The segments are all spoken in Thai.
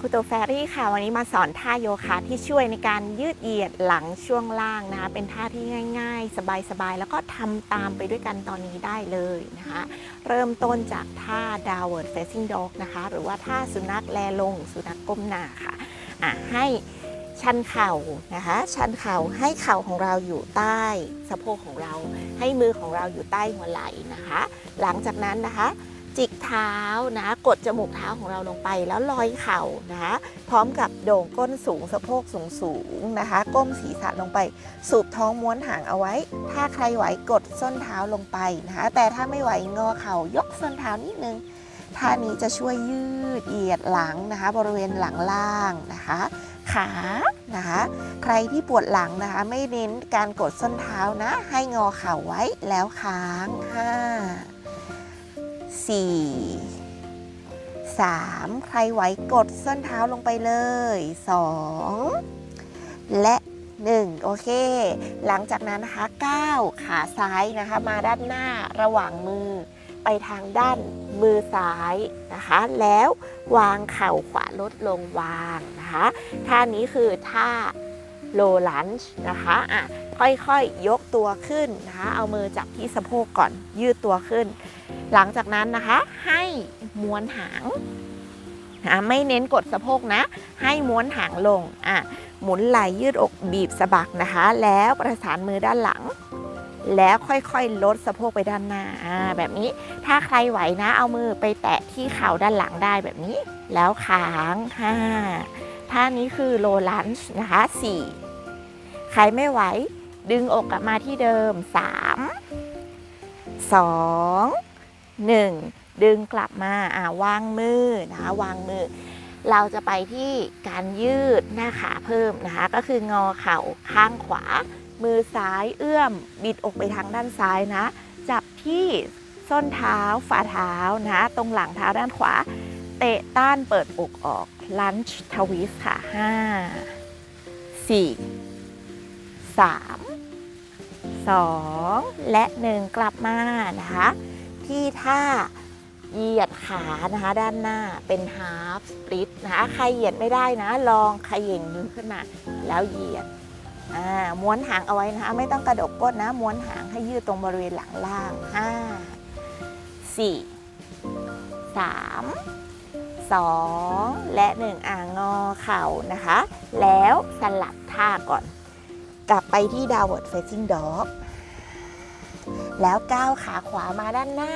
ครูโตแฟรี่ค่ะ วันนี้มาสอนท่าโยคะที่ช่วยในการยืดเหยียดหลังช่วงล่างนะคะ เป็นท่าที่ง่าย ๆ สบายๆ แล้วก็ทำตามไปด้วยกันตอนนี้ได้เลยนะคะ เริ่มต้นจากท่า downward facing dog นะคะ หรือว่าท่าสุนัขแลลง สุนัขก้มหน้าค่ะอะให้ชันเข่านะคะ ชันเข่าให้เข่าของเราอยู่ใต้สะโพกของเรา ให้มือของเราอยู่ใต้หัวไหล่นะคะ หลังจากนั้นนะคะ จิกเท้านะ กดจมูกเท้าของเราลงไปแล้วลอยเข่านะพร้อมกับโด่งก้นสูงสะโพกสูงสูงๆนะคะ ก้มศีรษะลงไป สูบท้องม้วนหางเอาไว้ ถ้าใครไหวกดส้นเท้าลงไปนะคะ แต่ถ้าไม่ไหวงอเข่ายกส้นเท้านิดนึงท่านี้จะช่วยยืดเหยียดหลังนะคะ บริเวณหลังล่างนะคะ ขานะคะ ใครที่ปวดหลังนะคะ ไม่เน้นการกดส้นเท้านะ ให้งอเข่าไว้แล้วค้างห้าสี่สามใครไหวกดส้นเท้าลงไปเลยสองและหนึ่งโอเค หลังจากนั้นนะคะก้าวขาซ้ายนะคะ มาด้านหน้าระหว่างมือ ไปทางด้านมือซ้ายนะคะ แล้ววางเข่าขวาลดลงวางนะคะ ท่านี้คือท่า low lunge นะคะอะค่อยๆยกตัวขึ้นนะคะ เอามือจับที่สะโพกก่อนยืดตัวขึ้น หลังจากนั้นนะคะให้ม้วนหางนะไม่เน้นกดสะโพกนะ ให้ม้วนหางลงอะหมุนไหล่ยืดอกบีบสะบักนะคะ แล้วประสานมือด้านหลัง แล้วค่อยๆ ลดสะโพกไปด้านหน้าอ่าแบบนี้ถ้าใครไหวนะ เอามือไปแตะที่เข่าด้านหลังได้แบบนี้ แล้วค้างห้าท่านี้คือโลลันช์นะคะสี่ใครไม่ไหว ดึงอกกลับมาที่เดิมสามสอง หนึ่งดึงกลับมาอ่าวางมือนะคะวางมือ เราจะไปที่การยืดหน้าขาเพิ่มนะคะ ก็คืองอเข่าข้างขวา มือซ้ายเอื้อม บิดอกไปทางด้านซ้ายนะ จับที่ส้นเท้าฝ่าเท้านะ ตรงหลังเท้าด้านขวา เตะต้านเปิดอกออกลันช์ทวิสค่ะห้าสี่สามสองและหนึ่งกลับมานะคะ ที่ท่าเหยียดขานะคะด้านหน้าเป็น half split นะคะใครเหยียดไม่ได้นะลองขย่งมือขึ้นมาแล้วเหยียดม้วนหางเอาไว้นะคะไม่ต้องกระดกก้นนะม้วนหางให้ยืดตรงบริเวณหลังล่างห้าสี่สามสองและหนึ่งอ่างอเข่านะคะ แล้วสลับท่าก่อน กลับไปที่ downward facing dog แล้วก้าวขาขวามาด้านหน้า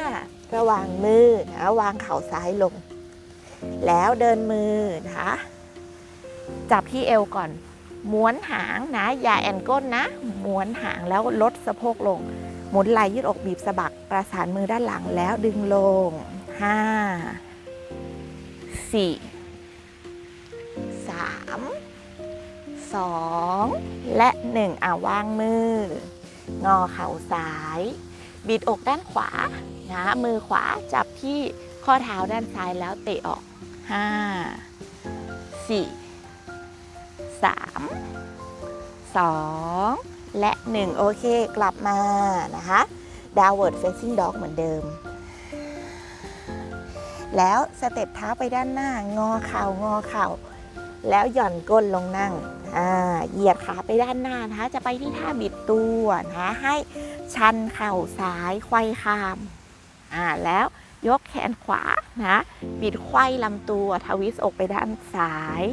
ระหว่างมือนะวางเข่าซ้ายลง แล้วเดินมือนะคะจับที่เอวก่อน ม้วนหางนะ อย่าแอนก้นนะ ม้วนหางแล้วลดสะโพกลง หมุนไหล่ยืดอกบีบสะบัก ประสานมือด้านหลังแล้วดึงลงห้าสี่สามสองและหนึ่งอ่าวางมืองอเข่าซ้าย บิดอกด้านขวานะมือขวาจับที่ข้อเท้าด้านซ้ายแล้วเตะออก5 4 3 2 และ 1 โอเคกลับมานะคะ downward facing dog เหมือนเดิม แล้วสเต็ปเท้าไปด้านหน้างอเข่างอเข่า แล้วหย่อนก้นลงนั่งเหยียดขาไปด้านหน้านะคะจะไปที่ท่าบิดตัวนะคะให้ ชันเข่าซ้ายไขว้ข้ามอ่าแล้วยกแขนขวานะบิดไขว้ลำตัวทวิสต์อกไปด้านซ้าย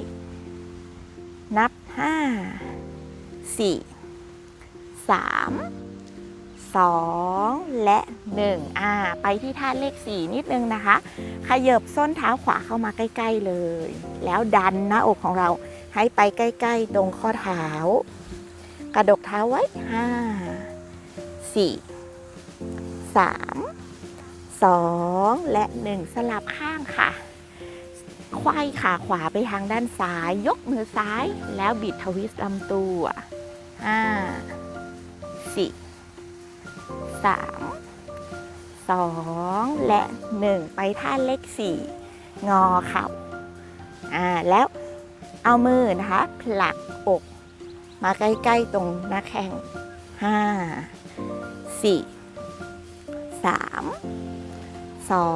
นับ 5 4 3 2 และ 1 อ่า ไปที่ท่าเลข 4 นิดนึงนะคะ ขยับส้นเท้าขวาเข้ามาใกล้ ๆเลย แล้วดันหน้าอกของเราให้ไปใกล้ ๆ ตรงข้อเท้า กระดกเท้าไว้ 5 4 3 2และ1สลับข้างค่ะ ควายขาขวาไปทางด้านซ้าย ยกมือซ้าย แล้วบิดทวิสต์ลำตัว5 4 3 2และ1ไปท่าเลข4งอเข่าอ่าแล้วเอามือนะคะผลักอก มาใกล้ ๆ ตรงหน้าแข้งห้า สี่สามสอ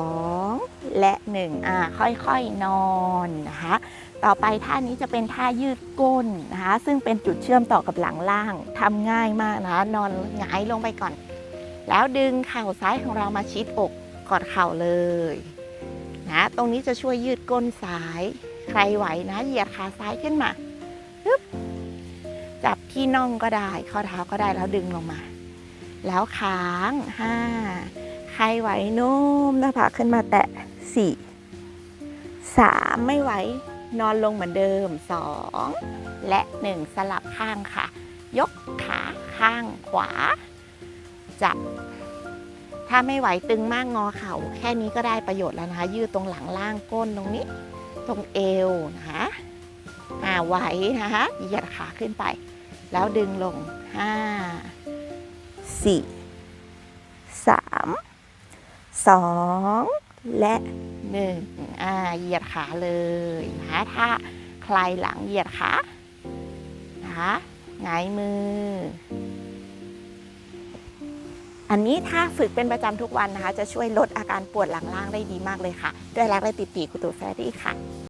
งและหนึ่งอ่าค่อยๆนอนนะคะต่อไปท่านี้จะเป็นท่ายืดก้นนะคะซึ่งเป็นจุดเชื่อมต่อกับหลังล่างทำง่ายมากนะคะนอนหงายลงไปก่อน แล้วดึงเข่าซ้ายของเรามาชิดอกกอดเข่าเลยนะตรงนี้จะช่วยยืดก้นซ้าย ใครไหวนะเหยียดขาซ้ายขึ้นมาจับที่น่องก็ได้ ข้อเท้าก็ได้แล้วดึงลงมา แล้วค้างห้าใครไหวนุ่มหน้าผากขึ้นมาแตะสี่สามไม่ไหวนอนลงเหมือนเดิมสองและหนึ่งสลับข้างค่ะ ยกขาข้างขวา จับ ถ้าไม่ไหวตึงมากงอเข่า แค่นี้ก็ได้ประโยชน์แล้วนะคะ ยืดตรงหลังล่างก้นตรงนี้ ตรงเอวนะคะอ่าไหวนะคะเหยียดขาขึ้นไป แล้วดึงลงห้า สี่สามสองและหนึ่งอ่าเหยียดขาเลยนะคะถ้าใครหลังเหยียดขานะคะหงายมือ อันนี้ถ้าฝึกเป็นประจำทุกวันนะคะ จะช่วยลดอาการปวดหลังล่างได้ดีมากเลยค่ะ ด้วยรักและติดปีกุตุแฟรี่ค่ะ